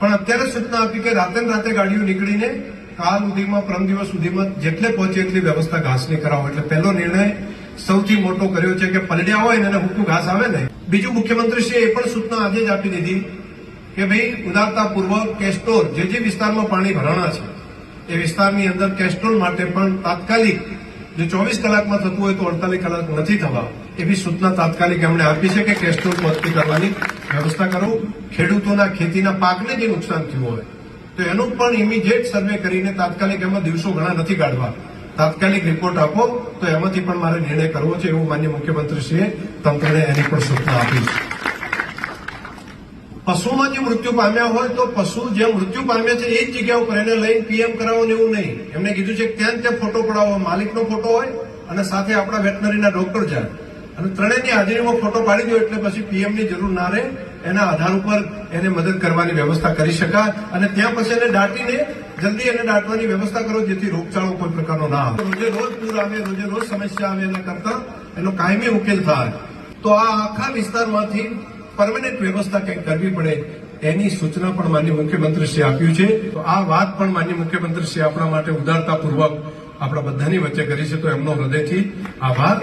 પણ અત્યારે સૂચના આપી કે રાતે રાતે ગાડીઓ નીકળીને કાલ સુધીમાં, પરમ દિવસ સુધીમાં જેટલે પહોંચે એટલી વ્યવસ્થા ઘાસની કરાવો. એટલે પહેલો નિર્ણય સૌથી મોટો કર્યો છે કે પલડ્યા હોય ને એને હુકું ઘાસ આવે ને. બીજું મુખ્યમંત્રીશ્રીએ એ પણ સૂચના આજે જ આપી દીધી કે ભાઈ ઉદારતાપૂર્વક કેસ્ટોર જે જે વિસ્તારમાં પાણી ભરાણા છે, એ વિસ્તારની અંદર કેસ્ટ્રોલ માટે પણ તાત્કાલિક જો ચોવીસ કલાકમાં થતું હોય તો અડતાલીસ કલાક નથી થવા એવી સૂચના તાત્કાલિક એમણે આપી છે કે કેસ્ટ્રોલ ભરતી કરવાની. વ્યવસ્થા કરો. ખેડૂતોના ખેતીના પાકને જે નુકસાન થયું હોય, તો એનું પણ ઇમિડિયેટ સર્વે કરીને તાત્કાલિક એમાં દિવસો ઘણા નથી કાઢવા. તાત્કાલિક રિપોર્ટ આપો, તો એમાંથી પણ મારે નિર્ણય કરવો છે એવું માન્ય મુખ્યમંત્રીશ્રીએ તંત્રને એની પણ સૂચના આપી છે. પશુમાં જે મૃત્યુ પામ્યા હોય, તો પશુ જે મૃત્યુ પામ્યા છે, એ જ જગ્યા ઉપર એને લઈને પીએમ કરાવો ને એવું નહીં. એમને કીધું છે ત્યાં ત્યાં ફોટો પડાવો, માલિકનો ફોટો હોય અને સાથે આપણા વેટનરીના ડોક્ટર જાય. અને ત્રણેયની હાજરીમાં ફોટો પાડી દો એટલે પછી પીએમની જરૂર ના રહે. એના આધાર ઉપર એને મદદ કરવાની વ્યવસ્થા કરી શકાય અને ત્યાં પછી એને દાટીને જલ્દી એને દાટવાની વ્યવસ્થા કરો જેથી રોગચાળો કોઈ પ્રકારનો ના આવે. રોજે રોજ પૂર આવે, રોજે રોજ સમસ્યા આવે એના કરતા એનો કાયમી ઉકેલ થાય. તો આ આખા વિસ્તારમાંથી પરમનન્ટ વ્યવસ્થા કંઈક કરવી પડે એની સૂચના પણ માન્ય મુખ્યમંત્રીશ્રી આપ્યું છે. તો આ વાત પણ માન્ય મુખ્યમંત્રીશ્રી આપણા માટે ઉદારતાપૂર્વક આપણા બધાની વચ્ચે કરી છે. તો એમનો હૃદયથી આભાર.